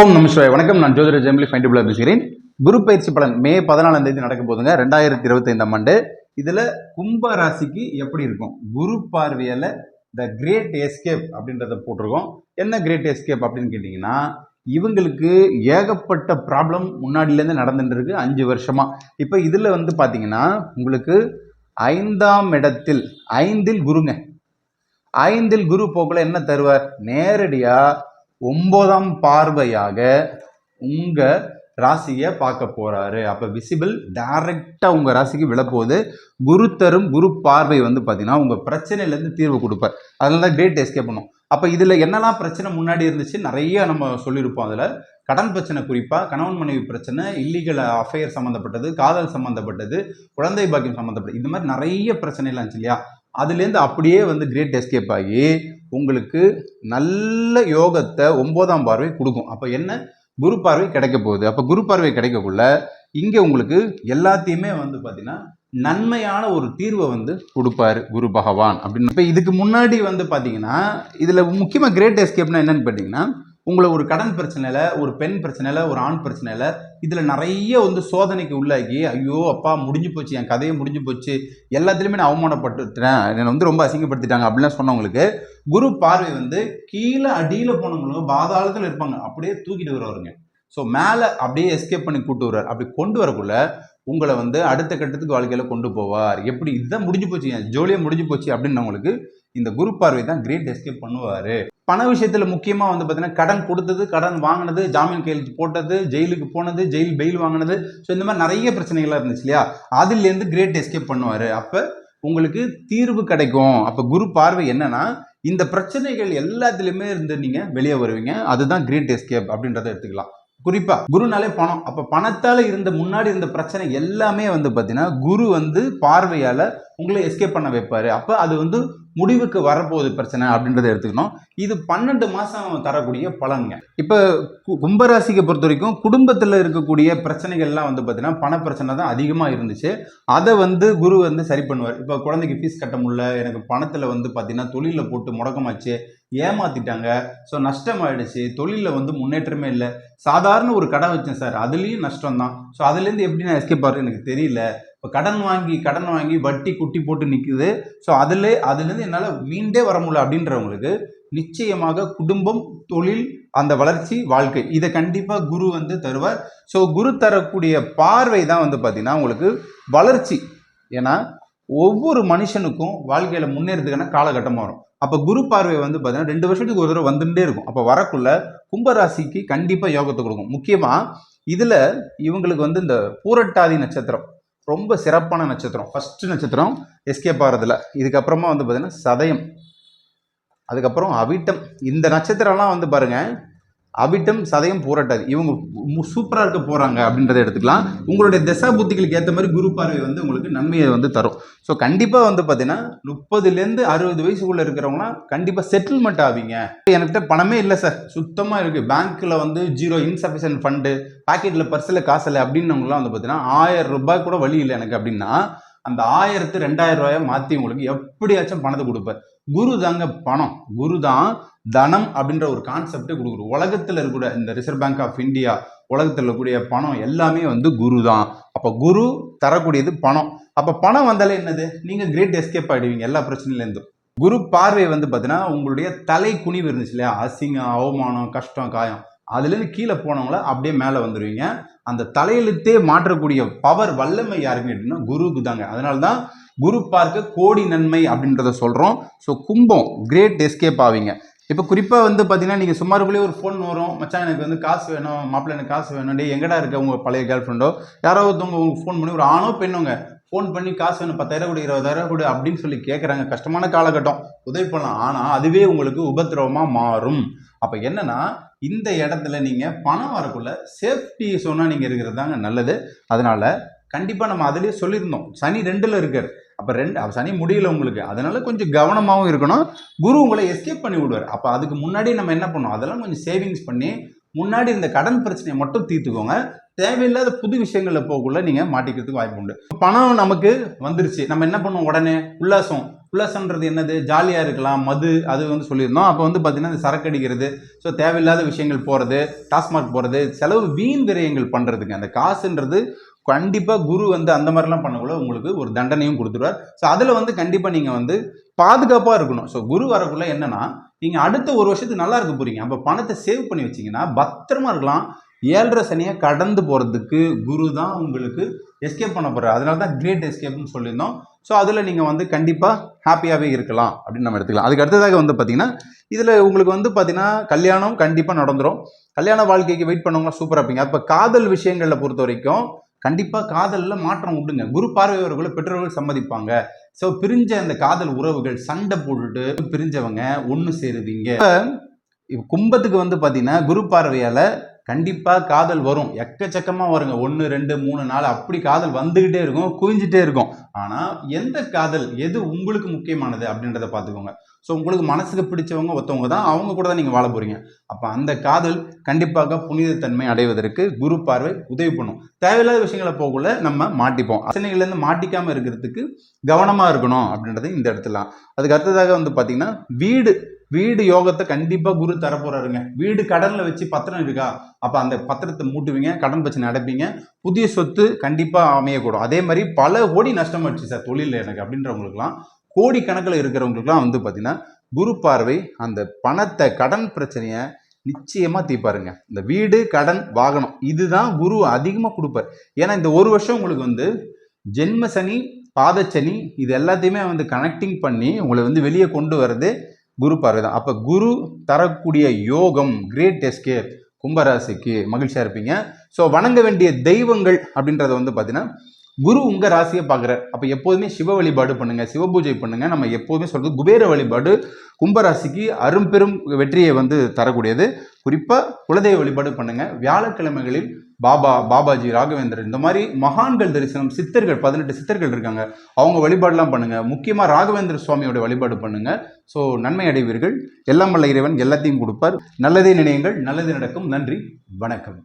ஓம் நமஸ்வாய் வணக்கம். நான் ஜோதிர ஜெமிலி ஃபைண்டிபுலா பேசுகிறேன். குரு பயிற்சி பலன் மே பதினாலாம் தேதி நடக்க போதுங்க ரெண்டாயிரத்தி இருபத்தைந்தாம் ஆண்டு. இதில் கும்ப ராசிக்கு எப்படி இருக்கும்? குரு பார்வையில் த கிரேட் எஸ்கேப் அப்படின்றத போட்டிருக்கோம். என்ன கிரேட் எஸ்கேப் அப்படின்னு கேட்டிங்கன்னா இவங்களுக்கு ஏகப்பட்ட ப்ராப்ளம் முன்னாடியிலேருந்து நடந்துட்டு இருக்கு. அஞ்சு வருஷமாக இப்போ இதில் வந்து பார்த்தீங்கன்னா உங்களுக்கு ஐந்தாம் இடத்தில் ஐந்தில் குருங்க. ஐந்தில் குரு போக்குல என்ன தருவார்? நேரடியாக ஒன்பதாம் பார்வையாக உங்க ராசியை பார்க்க போறாரு. அப்ப விசிபிள் டைரக்டா உங்க ராசிக்கு விழப்போகுது. குரு தரும் குரு பார்வை வந்து பாத்தீங்கன்னா உங்க பிரச்சனையில இருந்து தீர்வு கொடுப்பார். அதனால தான் கிரேட் எஸ்கேப் பண்ணும். அப்ப இதுல என்னெல்லாம் பிரச்சனை முன்னாடி இருந்துச்சு? நிறைய நம்ம சொல்லியிருப்போம் அதுல. கடன் பிரச்சனை குறிப்பா கணவன் மனைவி பிரச்சனை இல்லீகல் அஃபேர் சம்மந்தப்பட்டது காதல் சம்மந்தப்பட்டது குழந்தை பாக்கியம் சம்மந்தப்பட்டது இந்த மாதிரி நிறைய பிரச்சனைலாம் இருந்துச்சு இல்லையா? அதுலேருந்து அப்படியே வந்து கிரேட் எஸ்கேப் ஆகி உங்களுக்கு நல்ல யோகத்தை ஒம்போதாம் பார்வை கொடுக்கும். அப்போ என்ன? குரு பார்வை கிடைக்க போகுது. அப்போ குரு பார்வை கிடைக்கக்குள்ள இங்கே உங்களுக்கு எல்லாத்தையுமே வந்து பார்த்தீங்கன்னா நன்மையான ஒரு தீர்வை வந்து கொடுப்பாரு குரு பகவான் அப்படின்னு. இப்போ இதுக்கு முன்னாடி வந்து பார்த்தீங்கன்னா இதில் முக்கியமாக கிரேட் எஸ்கேப்னா என்னன்னு பார்த்தீங்கன்னா உங்களை ஒரு கடன் பிரச்சனையில் ஒரு பெண் பிரச்சனையில் ஒரு ஆண் பிரச்சனையில் இதில் நிறைய வந்து சோதனைக்கு உள்ளாகி ஐயோ அப்பா முடிஞ்சு போச்சு என் கதையை முடிஞ்சு போச்சு எல்லாத்துலேயுமே நான் அவமானப்பட்டுட்டேன் என்னை வந்து ரொம்ப அசிங்கப்படுத்திட்டாங்க அப்படிலாம் சொன்னவங்களுக்கு குரு பார்வை வந்து கீழே அடியில் போனவங்களுக்கு பாதாளத்தில் இருப்பாங்க அப்படியே தூக்கிட்டு வருவாருங்க. ஸோ மேலே அப்படியே எஸ்கேப் பண்ணி கூட்டு வருவார். அப்படி கொண்டு வரக்குள்ள உங்களை வந்து அடுத்த கட்டத்துக்கு வாழ்க்கையில் கொண்டு போவார். எப்படி? இதுதான் முடிஞ்சு போச்சு என் ஜோலியாக முடிஞ்சு போச்சு அப்படின்னவங்களுக்கு இந்த குரு பார்வை தான் கிரேட் எஸ்கேப் பண்ணுவார். பண விஷயத்தில் முக்கியமாக வந்து பார்த்தீங்கன்னா கடன் கொடுத்தது கடன் வாங்கினது ஜாமீன் கையெழுத்து போட்டது ஜெயிலுக்கு போனது ஜெயில் பெயில் வாங்கினது. ஸோ இந்த மாதிரி நிறைய பிரச்சனைகள்லாம் இருந்துச்சு இல்லையா? அதுலேருந்து கிரேட் எஸ்கேப் பண்ணுவார். அப்போ உங்களுக்கு தீர்வு கிடைக்கும். அப்போ குரு பார்வை என்னன்னா இந்த பிரச்சனைகள் எல்லாத்துலேயுமே இருந்து நீங்கள் வெளியே வருவீங்க. அதுதான் கிரேட் எஸ்கேப் அப்படின்றத எடுத்துக்கலாம். குறிப்பா குருனாலே பணம். அப்ப பணத்தால இருந்த முன்னாடி இருந்த பிரச்சனை எல்லாமே வந்து பாத்தீங்கன்னா குரு வந்து பார்வையால உங்களை எஸ்கேப் பண்ண வைப்பார். அப்போ அது வந்து முடிவுக்கு வரப்போகுது பிரச்சனை அப்படின்றத எடுத்துக்கணும். இது பன்னெண்டு மாதம் தரக்கூடிய பலன்ங்க இப்போ கும்பராசிக்கு பொறுத்த வரைக்கும் குடும்பத்தில் இருக்கக்கூடிய பிரச்சனைகள்லாம் வந்து பார்த்திங்கன்னா பண பிரச்சனை தான் அதிகமாக இருந்துச்சு. அதை வந்து குரு வந்து சரி பண்ணுவார். இப்போ குழந்தைக்கு ஃபீஸ் கட்ட முடியல. எனக்கு பணத்தில் வந்து பார்த்திங்கன்னா தொழிலில் போட்டு முடக்கமாச்சு. ஏமாத்திட்டாங்க. ஸோ நஷ்டம் ஆயிடுச்சு தொழிலில் வந்து முன்னேற்றமே இல்லை. சாதாரண ஒரு கடை வச்சேன் சார். அதுலேயும் நஷ்டம் தான் ஸோ அதுலேருந்து எப்படி நான் எஸ்கேப் ஆகிறது எனக்கு தெரியல. இப்போ கடன் வாங்கி கடன் வாங்கி வட்டி குட்டி போட்டு நிற்குது ஸோ அதில் அதுலேருந்து என்னால் மீண்டே வர முடியல அப்படின்றவங்களுக்கு நிச்சயமாக குடும்பம் தொழில் அந்த வளர்ச்சி வாழ்க்கை இதை கண்டிப்பாக குரு வந்து தருவார். ஸோ குரு தரக்கூடிய பார்வை தான் வந்து பார்த்திங்கன்னா உங்களுக்கு வளர்ச்சி. ஏன்னா ஒவ்வொரு மனுஷனுக்கும் வாழ்க்கையில் முன்னேறதுக்கான காலகட்டம் வரும். அப்போ குரு பார்வை வந்து பார்த்தீங்கன்னா ரெண்டு வருஷத்துக்கு ஒரு தடவை வந்துட்டே இருக்கும். அப்போ வரக்குள்ள கும்பராசிக்கு கண்டிப்பாக யோகத்தை கொடுக்கும். முக்கியமாக இதில் இவங்களுக்கு வந்து இந்த பூரட்டாதி நட்சத்திரம். ரொம்ப சிறப்பான நட்சத்திரம். ஃபஸ்ட்டு நட்சத்திரம் எஸ்கேப் ஆகிறதுல இதுக்கப்புறமா வந்து பார்த்திங்கன்னா சதயம். அதுக்கப்புறம் அவிட்டம். இந்த நட்சத்திரம்லாம் வந்து பாருங்கள் அவிட்டம் சதயம் போராட்டாது. இவங்க சூப்பராக இருக்க போகிறாங்க அப்படின்றத எடுத்துக்கலாம். உங்களுடைய திசா புத்திகளுக்கு ஏற்ற மாதிரி குரு பார்வை வந்து உங்களுக்கு நன்மையை வந்து தரும். ஸோ கண்டிப்பாக வந்து பார்த்தீங்கன்னா முப்பதுலேருந்து அறுபது வயசுக்குள்ளே இருக்கிறவங்களாம் கண்டிப்பாக செட்டில்மெண்ட் ஆவீங்க. என்கிட்ட பணமே இல்லை சார். சுத்தமாக இருக்குது பேங்க்கில் வந்து ஜீரோ இன்சஃபிஷியன்ட் ஃபண்டு பாக்கெட்டில் பர்ஸில் காசு இல்லை அப்படின்னவங்களாம் வந்து பார்த்தீங்கன்னா ஆயிரம் ரூபாய் கூட வழி இல்லை எனக்கு அப்படின்னா அந்த ஆயிரத்து ரெண்டாயிரம் ரூபாயை மாற்றி உங்களுக்கு எப்படியாச்சும் பணத்தை கொடுப்பார் குரு தாங்க பணம். குரு தான் தனம் அப்படின்ற ஒரு கான்செப்டே கொடுக்குறோம் உலகத்தில் இருக்கக்கூடிய இந்த ரிசர்வ் பேங்க் ஆஃப் இந்தியா உலகத்தில் இருக்கக்கூடிய பணம் எல்லாமே வந்து குரு தான். அப்போ குரு தரக்கூடியது பணம். அப்போ பணம் வந்தாலே என்னது? நீங்கள் கிரேட் எஸ்கேப் ஆகிடுவீங்க எல்லா பிரச்சனையிலேருந்தும். குரு பார்வை வந்து பார்த்தீங்கன்னா உங்களுடைய தலை குனிவு இருந்துச்சு இல்லையா? அசிங்கம் அவமானம் கஷ்டம் காயம். அதுலேருந்து கீழே போனவங்கள அப்படியே மேலே வந்துடுவீங்க அந்த தலையெழுத்தே மாற்றக்கூடிய பவர் வல்லமை யாருன்னு கேட்டிங்கன்னா குருவுக்கு தாங்க அதனால தான் குரு பார்க்க கோடி நன்மை அப்படின்றத சொல்கிறோம் ஸோ கும்பம் கிரேட் எஸ்கேப் ஆவீங்க. இப்போ குறிப்பாக வந்து பார்த்தீங்கன்னா நீங்கள் சுமாருக்குள்ளேயே ஒரு ஃபோன் வரும். மச்சான் எனக்கு வந்து காசு வேணும் மாப்பிள்ளை எனக்கு காசு வேணும் டே எங்கடா இருக்க உங்கள் பழைய கேர்ள் ஃப்ரெண்டோ யாரோ ஒருத்தவங்க உங்களுக்கு ஃபோன் பண்ணி ஒரு ஆணோ பெண்ணுங்க ஃபோன் பண்ணி காசு வேணும் பத்தாயிரம் கொடு இருபதாயிரம் கொடு அப்படின்னு சொல்லி கேட்குறாங்க கஷ்டமான காலகட்டம். உதவி பண்ணலாம். ஆனால் அதுவே உங்களுக்கு உபத்திரவமாக மாறும். அப்போ என்னன்னா இந்த இடத்துல நீங்கள் பணம் வரக்குள்ள சேஃப்டி சொன்னால் நீங்கள் இருக்கிறது தாங்க நல்லது. அதனால் கண்டிப்பாக நம்ம அதிலே சொல்லியிருந்தோம். சனி ரெண்டில் இருக்கார். அப்போ ரெண்டு சனி முடியல உங்களுக்கு. அதனால கொஞ்சம் கவனமாகவும் இருக்கணும். குரு உங்களை எஸ்கேப் பண்ணி விடுவார். அப்போ அதுக்கு முன்னாடி நம்ம என்ன பண்ணோம் அதெல்லாம் கொஞ்சம் சேவிங்ஸ் பண்ணி முன்னாடி இந்த கடன் பிரச்சனையை மட்டும் தீர்த்துக்கோங்க. தேவையில்லாத புது விஷயங்களில் போகக்குள்ள நீங்கள் மாட்டிக்கிறதுக்கு வாய்ப்பு உண்டு. பணம் நமக்கு வந்துருச்சு. நம்ம என்ன பண்ணுவோம் உடனே உல்லாசம். உல்லாசம்ன்றது என்னது? ஜாலியாக இருக்கலாம் மது அது வந்து சொல்லியிருந்தோம். அப்போ வந்து பார்த்தீங்கன்னா இந்த சரக்கு அடிக்கிறது ஸோ தேவையில்லாத விஷயங்கள் போகிறது டாஸ்மாக் போகிறது செலவு வீண் விரயங்கள் பண்ணுறதுக்கு அந்த காசுன்றது கண்டிப்பாக குரு வந்து அந்த மாதிரிலாம் பண்ணக்குள்ள உங்களுக்கு ஒரு தண்டனையும் கொடுத்துருவார். ஸோ அதில் வந்து கண்டிப்பாக நீங்கள் வந்து பாதுகாப்பாக இருக்கணும். ஸோ குரு வரக்குள்ள என்னன்னா நீங்கள் அடுத்த ஒரு வருஷத்துக்கு நல்லா இருக்க போகிறீங்க அப்போ பணத்தை சேவ் பண்ணி வச்சீங்கன்னா பத்திரமா இருக்கலாம். ஏழரை சனியை கடந்து போகிறதுக்கு குரு தான் உங்களுக்கு எஸ்கேப் பண்ண போகிறார் அதனால தான் கிரேட் எஸ்கேப்னு சொல்லியிருந்தோம். ஸோ அதில் நீங்கள் வந்து கண்டிப்பாக ஹாப்பியாகவே இருக்கலாம் அப்படின்னு நம்ம எடுத்துக்கலாம். அதுக்கு அடுத்ததாக வந்து பார்த்தீங்கன்னா இதில் உங்களுக்கு வந்து பார்த்தீங்கன்னா கல்யாணம் கண்டிப்பாக நடந்துடும் கல்யாண வாழ்க்கைக்கு வெயிட் பண்ணவங்களாம் சூப்பராக இருப்பீங்க. அப்போ காதல் விஷயங்களில் பொறுத்த வரைக்கும் கண்டிப்பாக காதலில் மாற்றம் உண்டுங்க. குரு பார்வையவர்களை பெற்றோர்கள் சம்மதிப்பாங்க. ஸோ பிரிஞ்ச அந்த காதல் உறவுகள் சண்டை போட்டுட்டு பிரிஞ்சவங்க ஒன்று சேருவீங்க. இப்போ கும்பத்துக்கு வந்து பார்த்தீங்கன்னா குரு பார்வையால் கண்டிப்பாக காதல் வரும். எக்கச்சக்கமாக வருங்க. ஒன்று ரெண்டு மூணு நாலு அப்படி காதல் வந்துக்கிட்டே இருக்கும் குவிஞ்சிட்டே இருக்கும். ஆனால் எந்த காதல் எது உங்களுக்கு முக்கியமானது அப்படின்றத பார்த்துக்கோங்க. ஸோ உங்களுக்கு மனசுக்கு பிடிச்சவங்க ஒருத்தவங்க தான் அவங்க கூட தான் நீங்கள் வாழ போகிறீங்க அப்போ அந்த காதல் கண்டிப்பாக புனிதத்தன்மை அடைவதற்கு குரு பார்வை உதவி பண்ணும். தேவையில்லாத விஷயங்களை போகக்குள்ள நம்ம மாட்டிப்போம். பிரச்சனைகள்லேருந்து மாட்டிக்காமல் இருக்கிறதுக்கு கவனமாக இருக்கணும் அப்படின்றது இந்த இடத்துல. அதுக்கு அடுத்ததாக வந்து பார்த்திங்கன்னா வீடு வீடு யோகத்தை கண்டிப்பாக குரு தரப்போறாருங்க வீடு கடனில் வச்சு பத்திரம் இருக்கா? அப்போ அந்த பத்திரத்தை மூட்டுவீங்க கடன் பிரச்சனை அடைப்பீங்க. புதிய சொத்து கண்டிப்பாக அமையக்கூடும். அதே மாதிரி பல கோடி நஷ்டம் ஆச்சு சார் தொழில் எனக்கு அப்படின்றவங்களுக்குலாம் கோடி கணக்கில் இருக்கிறவங்களுக்குலாம் வந்து பார்த்தீங்கன்னா குரு பார்வை அந்த பணத்தை கடன் பிரச்சனையை நிச்சயமாக தீர்ப்பாருங்க. இந்த வீடு கடன் வாகனம் இதுதான் குரு அதிகமாக கொடுப்பார். ஏன்னா இந்த ஒரு வருஷம் உங்களுக்கு வந்து ஜென்ம சனி பாதச்சனி இது எல்லாத்தையுமே வந்து கனெக்டிங் பண்ணி உங்களை வந்து வெளியே கொண்டு வர்றது குரு பார்வை தான் அப்போ குரு தரக்கூடிய யோகம் கிரேட் எஸ்கேப் கும்பராசிக்கு மகிழ்ச்சியாக இருப்பீங்க. ஸோ வணங்க வேண்டிய தெய்வங்கள் அப்படின்றத வந்து பார்த்தீங்கன்னா குரு உங்க ராசியை பார்க்குறார். அப்போ எப்போதுமே சிவ வழிபாடு பண்ணுங்க சிவ பூஜை பண்ணுங்க. நம்ம எப்போதுமே சொல்றது குபேர வழிபாடு கும்பராசிக்கு அரும்பெரும் வெற்றியை வந்து தரக்கூடியது. குறிப்பாக குலதெய்வ வழிபாடு பண்ணுங்க. வியாழக்கிழமைகளில் பாபா பாபாஜி ராகவேந்தர் இந்த மாதிரி மகான்கள் தரிசனம் சித்தர்கள் பதினெட்டு சித்தர்கள் இருக்காங்க. அவங்க வழிபாடுலாம் பண்ணுங்க. முக்கியமாக ராகவேந்திர சுவாமியோட வழிபாடு பண்ணுங்க. ஸோ நன்மை அடைவீர்கள். எல்லாம் வல்ல இறைவன் எல்லாத்தையும் கொடுப்பார். நல்லதே நினையுங்கள். நல்லது நடக்கும். நன்றி. வணக்கம்.